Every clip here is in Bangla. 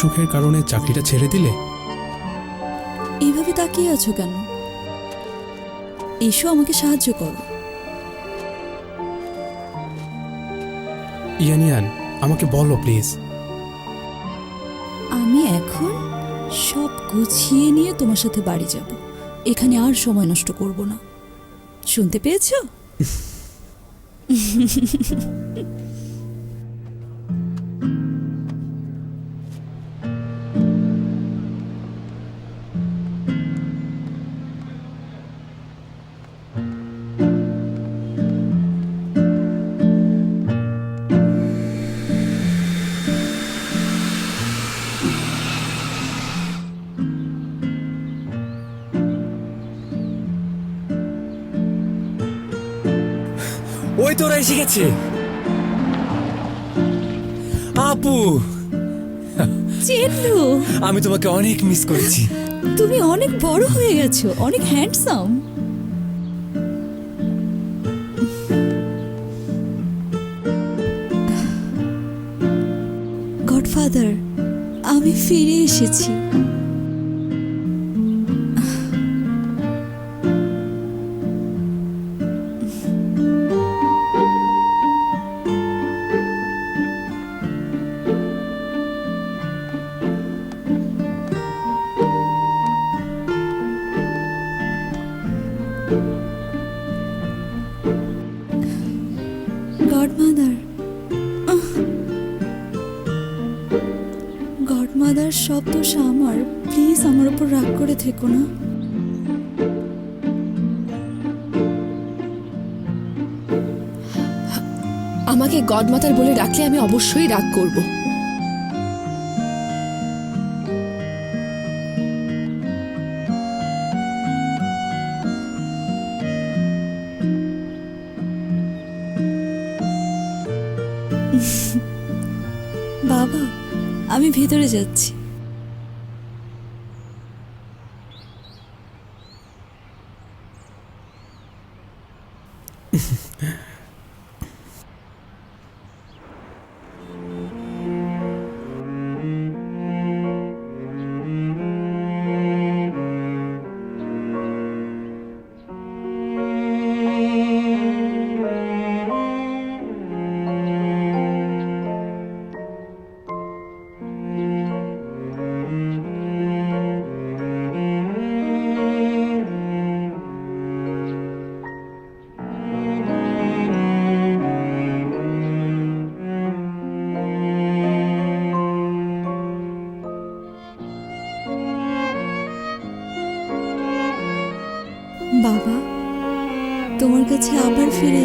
অসুখের কারণে চাকরিটা ছেড়ে দিলে? এইভাবে তাকিয়ে আছো কেন? এসো আমাকে সাহায্য করো। ইয়ানিয়ান আমাকে বলো প্লিজ। আমি এখন সব গুছিয়ে নিয়ে তোমার সাথে বাড়ি যাব। এখানে আর সময় নষ্ট করব না। শুনতে পেয়েছ? তোরা এসে গেছে আপু। চেন্নু আমি তোমাকে অনেক মিস করেছি। তুমি অনেক বড় হয়ে গেছো অনেক হ্যান্ডসাম গডফাদার আমি ফিরে এসেছি। থেকো না। আমাকে গডমাতার বলে ডাকলে আমি অবশ্যই রাগ করব। বাবা আমি ভেতরে যাচ্ছি।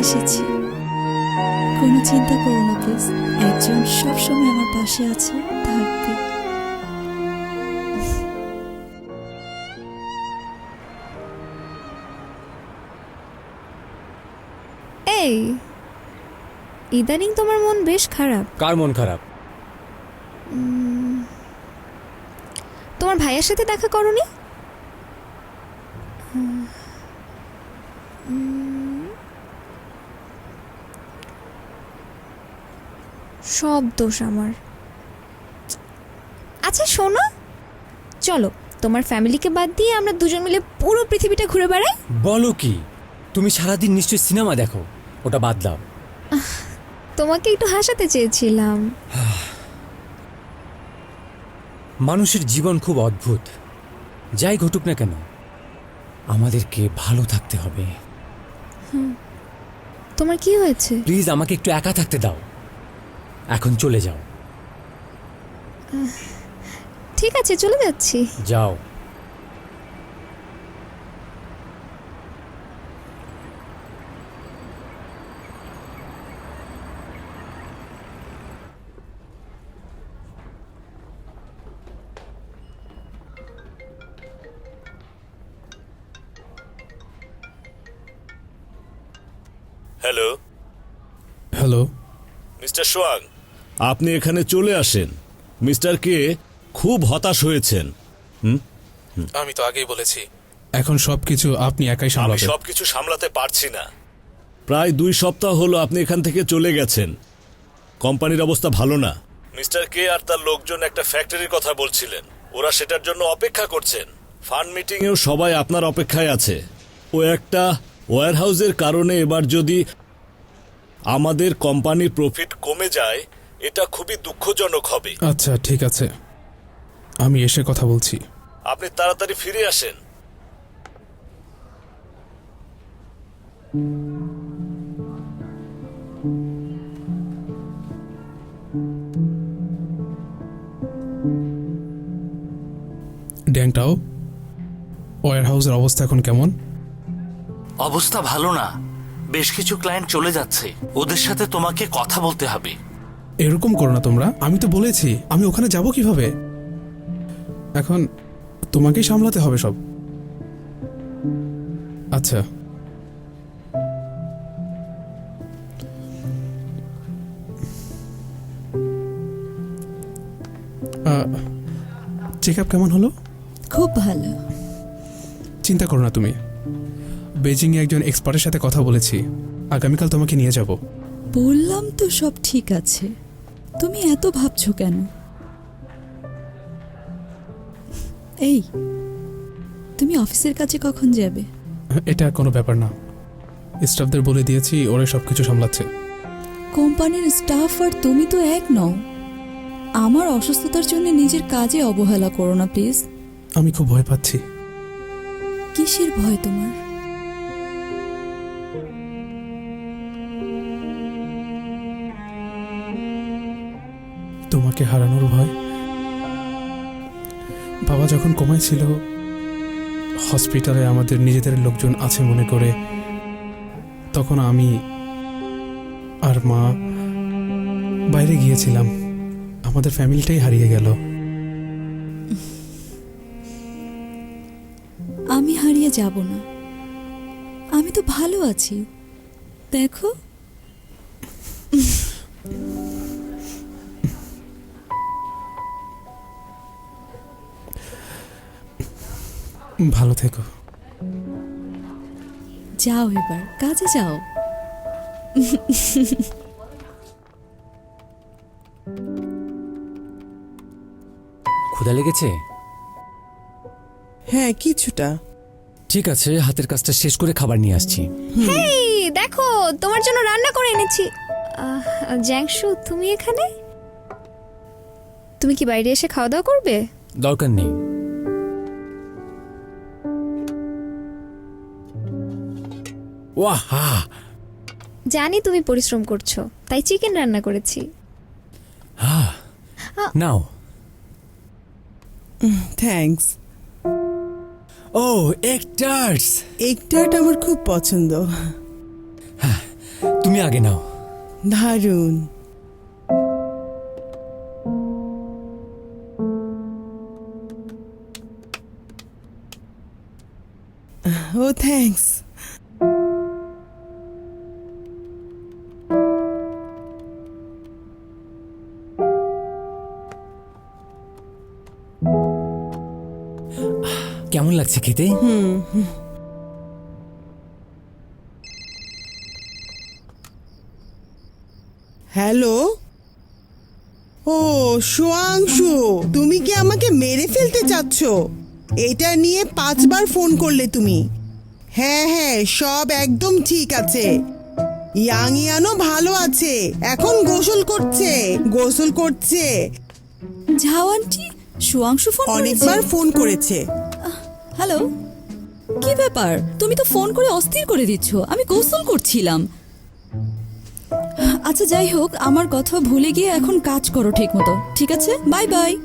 এসেছি। কোনো চিন্তা করো না প্লিজ। একজন সবসময় আমার পাশে পাশে আছে থাকবে। এই ইদানিং তোমার মন বেশ খারাপ। কার মন খারাপ? তোমার ভাইয়ের সাথে দেখা করনি? সব দোষ আমার। আচ্ছা শোনো। চলো তোমার ফ্যামিলিকে বাদ দিয়ে আমরা দুজন মিলে পুরো পৃথিবীটা ঘুরে বেড়াই। বলো কি তুমি সারাদিন নিশ্চয়ই সিনেমা দেখো ওটা বাদ দাও। তোমাকে একটু হাসাতে চেয়েছিলাম। মানুষের জীবন খুব অদ্ভুত। যাই ঘটুক না কেন আমাদেরকে ভালো থাকতে হবে। তোমার কি হয়েছে? প্লিজ আমাকে একটু একা থাকতে দাও। এখন চলে যাও। ঠিক আছে চলে যাচ্ছি। যাও। হ্যালো হ্যালো মিস্টার সোয়াং আপনি এখানে চলে আসেন। মিস্টার কে খুব হতাশ হয়েছেন। আমি তো আগেই বলেছি। এখন সবকিছু আপনি একাই আমি সামলাবেন। সবকিছু সামলাতে পারছি না। প্রায় দুই সপ্তাহ হলো আপনি এখান থেকে চলে গেছেন। কোম্পানির অবস্থা ভালো না। মিস্টার কে আর তার লোকজন একটা ফ্যাক্টরির কথা বলছিলেন। ওরা সেটার জন্য অপেক্ষা করছেন। ফান্ড মিটিং এও সবাই আপনার অপেক্ষায় আছে। ও একটা ওয়্যারহাউসের কারণে এবার যদি আমাদের কোম্পানির প্রফিট কমে যায় এটা খুবই দুঃখজনক হবে। আচ্ছা ঠিক আছে। আমি এসে কথা বলছি। আপনি তাড়াতাড়ি ফিরে আসেন। ড্যাংটাও ওয়ার হাউসের অবস্থা এখন কেমন? অবস্থা ভালো না। বেশ কিছু ক্লায়েন্ট চলে যাচ্ছে। ওদের সাথে তোমাকে কথা বলতে হবে। এরকম করো না তোমরা। আমি তো বলেছি আমি ওখানে যাব কীভাবে? এখন তোমাকেই সামলাতে হবে সব। আচ্ছা। চেক আপ কেমন হলো? খুব ভালো। চিন্তা করো না তুমি। বেজিংয়ে একজন এক্সপার্টের সাথে কথা বলেছি। আগামীকাল তোমাকে নিয়ে যাব। বললাম তো সব ঠিক আছে। তুমি এত ভাবছ কেন? এই তুমি অফিসের কাছে কখন যাবে? এটা কোনো ব্যাপার না। স্টাফদের বলে দিয়েছি ওরা সব কিছু সামলাচ্ছে। কোম্পানির স্টাফ আর তুমি তো এক নও। আমার অসুস্থতার জন্য নিজের কাজে অবহেলা করো না প্লিজ। আমি খুব ভয় পাচ্ছি। কিসের ভয় তোমার? তোমাকে হারানোর ভয়। বাবা যখন কমায় ছিল হসপিটালে আমাদের নিজেদের লোকজন আছে মনে করে, তখন আমি আর মা বাইরে গিয়েছিলাম। আমাদের ফ্যামিলিটাই হারিয়ে গেল। আমি হারিয়ে যাব না। আমি তো ভালো আছি। দেখো। ভালো থেকো। যাও এবার কাজে যাও। ক্ষুধা লেগেছে? হ্যাঁ কিছুটা। ঠিক আছে হাতের কাজটা শেষ করে খাবার নিয়ে আসছি। দেখো তোমার জন্য রান্না করে এনেছি। আহ, জ্যাংশু তুমি এখানে? তুমি কি বাইরে এসে খাওয়া দাওয়া করবে? দরকার নেই। ওয়াহা। জানি তুমি পরিশ্রম করছ তাই চিকেন রান্না করেছি। নাও। থ্যাঙ্কস। ও এগ টার্টস একটাট আমার খুব পছন্দ। তুমি আগে নাও। দারুণ। লাগছে খেতে? হ্যালো? ও সোয়াংশু তুমি কি আমাকে মেরে ফেলতে চাচ্ছ? এটা নিয়ে পাঁচবার ফোন করলে তুমি। হ্যাঁ হ্যাঁ সব একদম ঠিক আছে। ইয়াং ইয়ানও ভালো আছে এখন গোসল করছে গোসল করছে। ঝাও আন্টি সুয়াংশু ফোন অনেকবার ফোন করেছে। হ্যালো? কি ব্যাপার? তুমি তো ফোন করে অস্থির করে দিচ্ছ। আমি গোসল করছিলাম। আচ্ছা যাই হোক আমার কথা ভুলে গিয়ে এখন কাজ করো ঠিক মতো ঠিক আছে? Bye bye.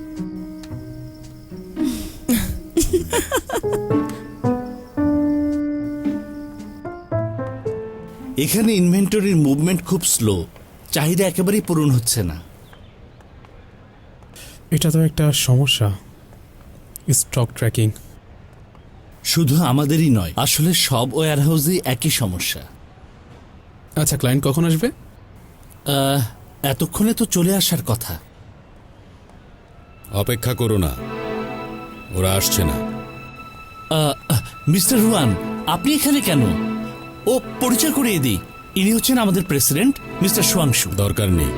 এখানে ইনভেন্টরির মুভমেন্ট খুব স্লো চাহিদা একেবারেই পূরণ হচ্ছে না। এটা তো একটা সমস্যা। স্টক ট্র্যাকিং শুধু আমাদেরই নয় আসলে সব ওয়্যার হাউসই একই সমস্যা। আচ্ছা ক্লায়েন্ট কখন আসবে? আহ, এতক্ষণে তো চলে আসার কথা। অপেক্ষা করো না ওরা আসছে না। মিস্টার রুয়ান আপনি এখানে কেন? ও পরিচয় করিয়ে দিই ইনি হচ্ছেন আমাদের প্রেসিডেন্ট মিস্টার সুয়াংশু। দরকার নেই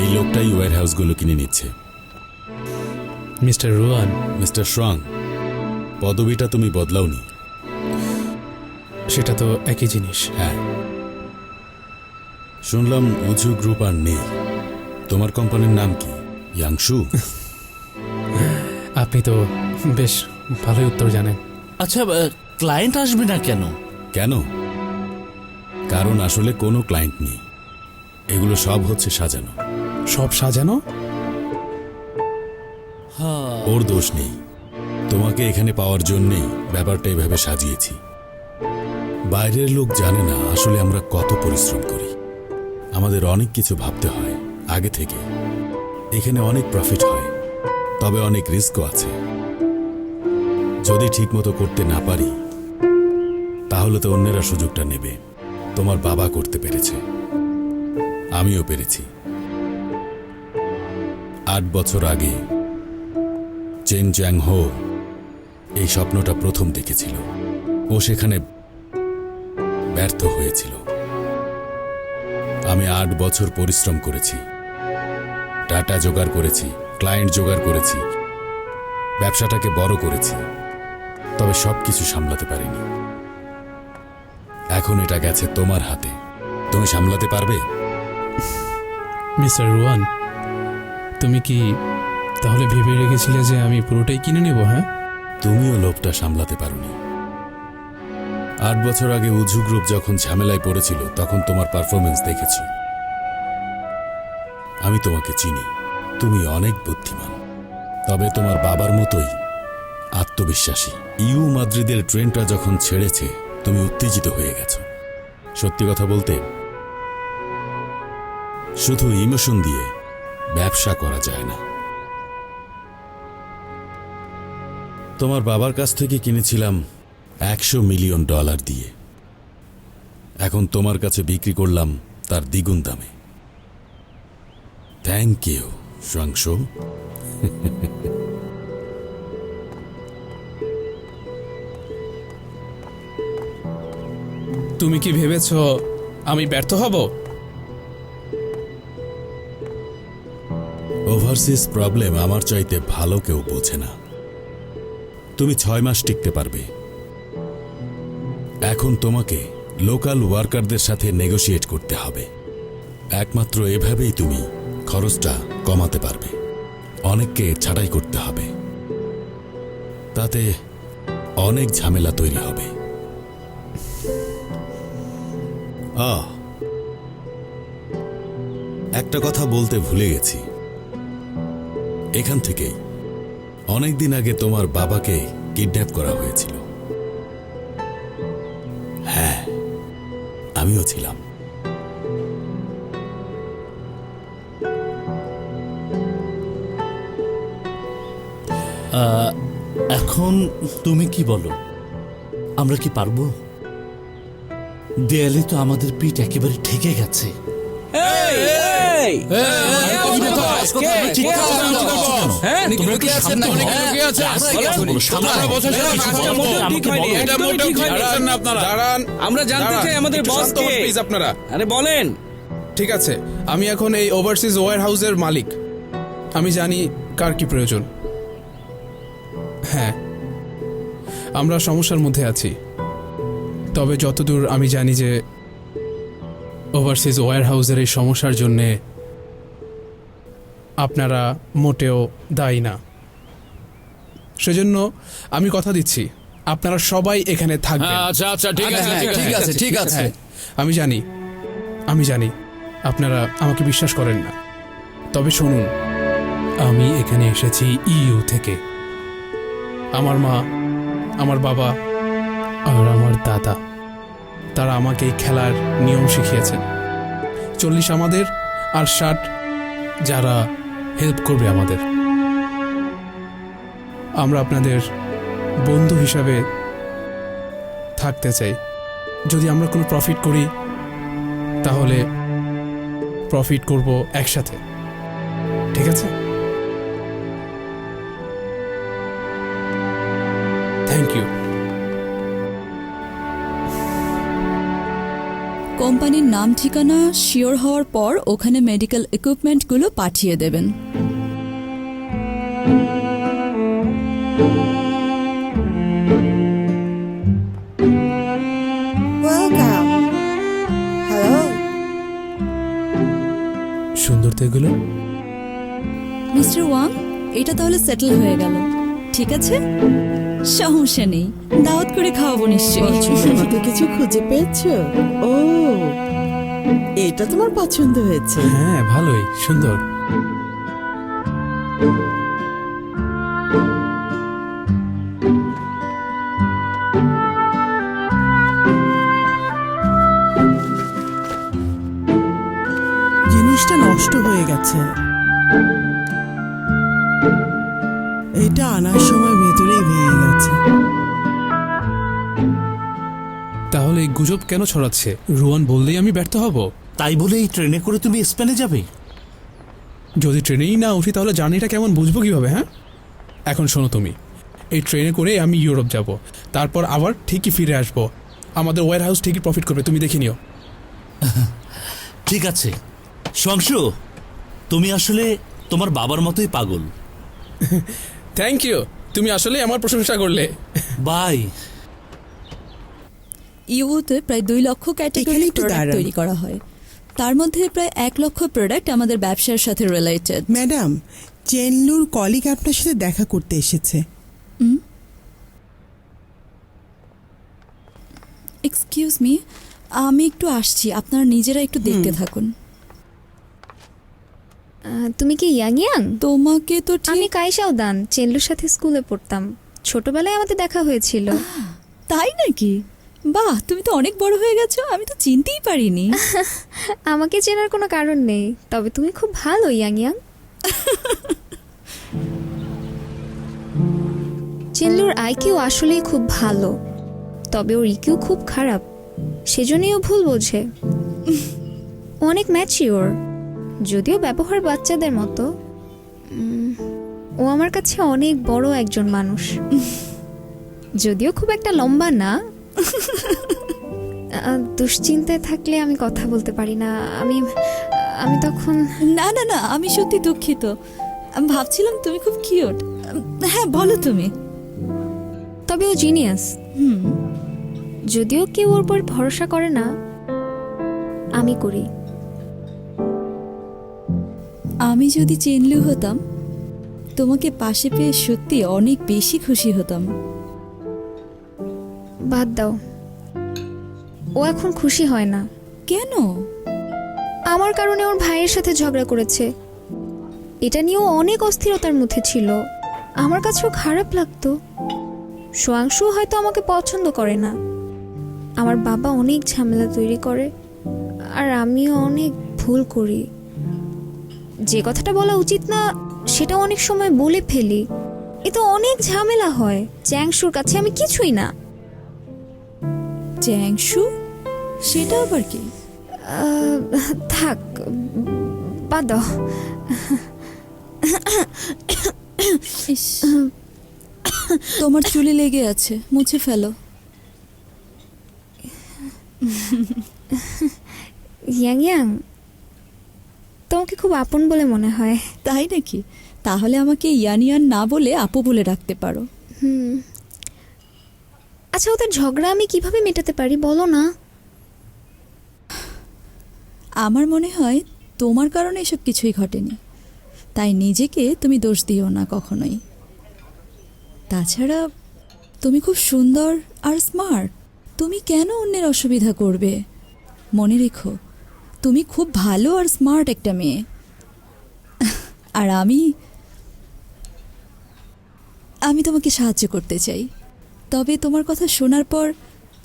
এই লোকটাই ওয়ার হাউসগুলো কিনে নিচ্ছে। মিস্টার রুয়ান। মিস্টার শ্রাং পদবিটা তুমি বদলাওনি। সেটা তো একই জিনিস। হ্যাঁ। শুনলাম উজু গ্রুপ আর নেই। তোমার কোম্পানির নাম কি? ইয়াংশু আপনি তো বেশ ভালোই উত্তর জানেন। আচ্ছা ক্লায়েন্ট আসবে না কেন? কেন? কারণ আসলে কোনো ক্লায়েন্ট নেই। এগুলো সব হচ্ছে সাজানো। সব সাজানো? ওর দোষ নেই। তোমাকে এখানে পাওয়ার জন্যেই ব্যাপারটা এভাবে সাজিয়েছি। বাইরের লোক জানে না আসলে আমরা কত পরিশ্রম করি। আমাদের অনেক কিছু ভাবতে হয়, আগে থেকে। এখানে অনেক প্রফিট হয়, তবে অনেক রিস্কও আছে। যদি ঠিকমতো করতে না পারি, তাহলে তো অন্যেরা সুযোগটা নেবে। তোমার বাবা করতে পেরেছে। আমিও পেরেছি। আট বছর আগে, চেন জ্যাং হো এই স্বপ্নটা প্রথম দেখেছিল। ও সেখানে ব্যর্থ হয়েছিল। আমি আট বছর পরিশ্রম করেছি। টাটা জোগাড় করেছি, ক্লায়েন্ট জোগাড় করেছি, ব্যবসাটাকে বড় করেছি, তবে সবকিছু সামলাতে পারিনি। এখন এটা গেছে তোমার হাতে। তুমি সামলাতে পারবে? মিস্টার রুয়ান, তুমি কি তাহলে ভেবে রেখেছিলে যে আমি পুরোটাই কিনে নেব হ্যাঁ? তুমিও লোভটা সামলাতে পারোনি। আট বছর আগে উজু গ্রুপ যখন ঝামেলায় পড়েছিল, তখন তোমার পারফরমেন্স দেখেছি। আমি তোমাকে চিনি। তুমি অনেক বুদ্ধিমান। তবে তোমার বাবার মতোই আত্মবিশ্বাসী। ইউ মাদ্রিদের ট্রেনটা যখন ছেড়েছে, তুমি উত্তেজিত হয়ে গেছো। সত্যি কথা বলতে, শুধু ইমোশন দিয়ে ব্যবসা করা যায় না। তোমার বাবার কাছ থেকে কিনেছিলাম একশো মিলিয়ন ডলার দিয়ে। এখন তোমার কাছে বিক্রি করলাম তার দ্বিগুণ দামে। থ্যাংক ইউ সুয়াংশ তুমি কি ভেবেছ আমি ব্যর্থ হব? ওভারসিজ প্রবলেম আমার চাইতে ভালো কেউ বোঝে না। তুমি ছয় মাস টিকতে পারবে। এখন তোমাকে লোকাল ওয়ার্কারদের সাথে নেগোশিয়েট করতে হবে। একমাত্র এভাবেই তুমি খরচটা কমাতে পারবে। অনেককে ছাঁটাই করতে হবে। তাতে অনেক ঝামেলা তৈরি হবে। আহ! একটা কথা বলতে ভুলে গেছি। এখান থেকেই। অনেক দিন আগে তোমার বাবাকে কিডন্যাপ করা হয়েছিল। হ্যাঁ আমিও ছিলাম। এখন তুমি কি বলো? আমরা কি পারব? দেয়ালে তো আমাদের পিঠ একেবারে ঠেকে গেছে। হও। আমরা জানতে চাই আমাদের বস কে আপনারা আরে বলেন ঠিক আছে আমি এখন এই ওভারসিজ ওয়ার হাউসের মালিক আমি জানি কার কি প্রয়োজন হ্যাঁ আমরা সমস্যার মধ্যে আছি তবে যতদূর আমি জানি যে ওভারসিজ ওয়ার হাউসের এই সমস্যার জন্যে আপনারা মোটেও দায়ী না। সেজন্য আমি কথা দিচ্ছি আপনারা সবাই এখানে থাকবেন। আচ্ছা আচ্ছা ঠিক আছে ঠিক আছে ঠিক আছে হ্যাঁ, আমি জানি আমি জানি আপনারা আমাকে বিশ্বাস করেন না। তবে শুনুন আমি এখানে এসেছি ইইউ থেকে। আমার মা আমার বাবা আর আমার দাদা তারা আমাকে এই খেলার নিয়ম শিখিয়েছেন। চল্লিশ আমাদের আর ষাট যারা হেল্প করবে আমাদের। আমরা আপনাদের বন্ধু হিসাবে থাকতে চাই। যদি আমরা কোনো প্রফিট করি, তাহলে প্রফিট করব একসাথে। ঠিক আছে? থ্যাংক ইউ কোম্পানির নাম ঠিকানা শিওর হওয়ার পর ওখানে মেডিকেল ইকুইপমেন্টগুলো পাঠিয়ে দেবেন। তো এগুলো? মিস্টার ওয়াং এটা তাহলে সেটেল হয়ে গেল। ঠিক আছে? সমস্যা নেই। দাওয়াত করে খাওয়াবো নিশ্চয়ই। কিছু খুঁজে পেয়েছ? ও এটা তোমার পছন্দ হয়েছে। হ্যাঁ ভালোই সুন্দর। কেন ছড়াচ্ছে? রুয়ান বললেই আমি ব্যর্থ হব। তাই বলে এই ট্রেনে করে তুমি স্পেনে যাবে। যদি ট্রেনেই না উঠি তাহলে জার্নিটা কেমন বুঝব কীভাবে হ্যাঁ? এখন শোনো তুমি এই ট্রেনে করে আমি ইউরোপ যাব তারপর আবার ঠিকই ফিরে আসব। আমাদের ওয়ার হাউস ঠিকই প্রফিট করবে তুমি দেখে নিও। ঠিক আছে। সংশু তুমি আসলে তোমার বাবার মতোই পাগল। থ্যাংক ইউ তুমি আসলে আমার প্রশংসা করলে। বাই। ইউতে প্রায় দুই লক্ষ ক্যাটাগরি প্রোডাক্ট তৈরি করা হয়। তার মধ্যে প্রায় এক লক্ষ প্রোডাক্ট আমাদের ব্যবসার সাথে রিলেটেড ম্যাডাম চেনলুর কলিগ আপনার সাথে দেখা করতে এসেছে। এক্সকিউজ মি আমি একটু আসছি। আপনারা নিজেরা একটু দেখতে থাকুন। আহ, তুমি কি ইয়াং ইয়াং তোমাকে তো আমি ঠিক কাইসাও দান চেনলুর সাথে স্কুলে পড়তাম। ছোটবেলায় আমাদের দেখা হয়েছিল। তাই নাকি? বাহ, তুমি তো অনেক বড় হয়ে গেছো, আমি তো চিনতেই পারিনি। আমাকে চেনার কোনো কারণ নেই, তবে তুমি খুব ভালো ইয়াং ইয়াং চেনলুর আইকিউ আসলেই খুব ভালো, তবে ওর ইকিউ খুব খারাপ, সেজন্যই ও ভুল বোঝে। অনেক ম্যাচিওর, যদিও ব্যবহার বাচ্চাদের মতো ও আমার কাছে অনেক বড় একজন মানুষ। যদিও খুব একটা লম্বা না দুশ্চিন্তায় থাকলে আমি কথা বলতে পারি না। আমি আমি তখন না না না আমি সত্যি দুঃখিত। আমি ভাবছিলাম তুমি খুব কিউট। হ্যাঁ বলো তুমি। তবে ও জিনিয়াস। হুম। যদিও কেউ ওর উপর ভরসা করে না আমি করি। আমি যদি চেনলু হতাম তোমাকে পাশে পেয়ে সত্যি অনেক বেশি খুশি হতাম। বাদ দাও। ও এখন খুশি হয় না। কেন? আমার কারণে ওর ভাইয়ের সাথে ঝগড়া করেছে। এটা নিয়েও অনেক অস্থিরতার মধ্যে ছিল। আমার কাছেও খারাপ লাগতো। সোয়াংশু হয়তো আমাকে পছন্দ করে না। আমার বাবা অনেক ঝামেলা তৈরি করে আর আমিও অনেক ভুল করি। যে কথাটা বলা উচিত না সেটা অনেক সময় বলে ফেলি। এ তো অনেক ঝামেলা হয়। চ্যাংশুর কাছে আমি কিছুই না। চ্যাংশু সেটা আবার কি? থাক বাদ দাও। ইস, তোমার চুলে লেগে আছে মুছে ফেলো। ইয়াং ইয়াং তোমাকে খুব আপন বলে মনে হয়। তাই নাকি? তাহলে আমাকে ইয়ান ইয়ান না বলে আপু বলে রাখতে পারো। হুম। আচ্ছা ওদের ঝগড়া আমি কীভাবে মেটাতে পারি বলো না? আমার মনে হয় তোমার কারণে এসব কিছুই ঘটেনি। তাই নিজেকে তুমি দোষ দিও না কখনোই। তাছাড়া তুমি খুব সুন্দর আর স্মার্ট। তুমি কেন অন্যের অসুবিধা করবে? মনে রেখো, তুমি খুব ভালো আর স্মার্ট একটা মেয়ে। আর আমি আমি তোমাকে সাহায্য করতে চাই। তবে তোমার কথা শোনার পর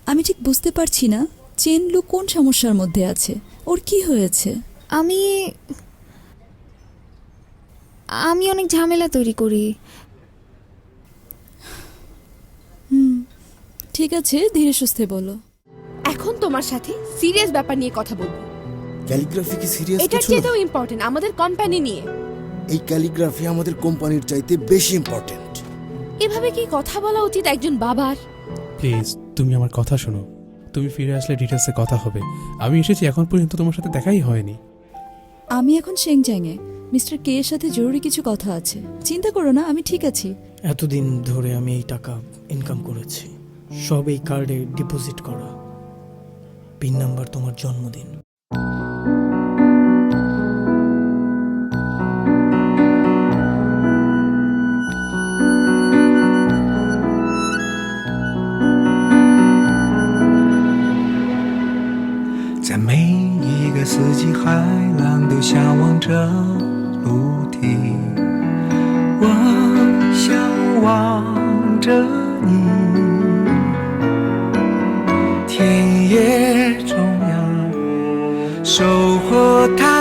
আমি ঠিক বুঝতে পারছি না চেনলু কোন সমস্যার মধ্যে আছে? ওর কি হয়েছে? আমি আমি অনেক ঝামেলা তৈরি করি। হুম ঠিক আছে ধীরে সুস্থে বলো। এখন তোমার সাথে সিরিয়াস ব্যাপার নিয়ে কথা বলব। ক্যালিগ্রাফি কি সিরিয়াস কিছু চেয়েও ইম্পর্টেন্ট আমাদের কোম্পানি নিয়ে। এই ক্যালিগ্রাফি আমাদের কোম্পানির চাইতে বেশি ইম্পর্টেন্ট এভাবে কি কথা বলা উচিত একজন বাবার? প্লিজ তুমি আমার কথা শোনো। তুমি ফিরে আসলে ডিটেলসে কথা হবে। আমি এসেছি এখন পর্যন্ত তোমার সাথে দেখাই হয়নি। আমি এখন সেংজাংয়ে মিস্টার কে এর সাথে জরুরি কিছু কথা আছে। চিন্তা করো না আমি ঠিক আছি। এতদিন ধরে আমি এই টাকা ইনকাম করেছি। সব এই কার্ডে ডিপোজিট করা। পিন নাম্বার তোমার জন্মদিন। 在每一个四季海浪都向往着陆地我向往着你。田野中央收获太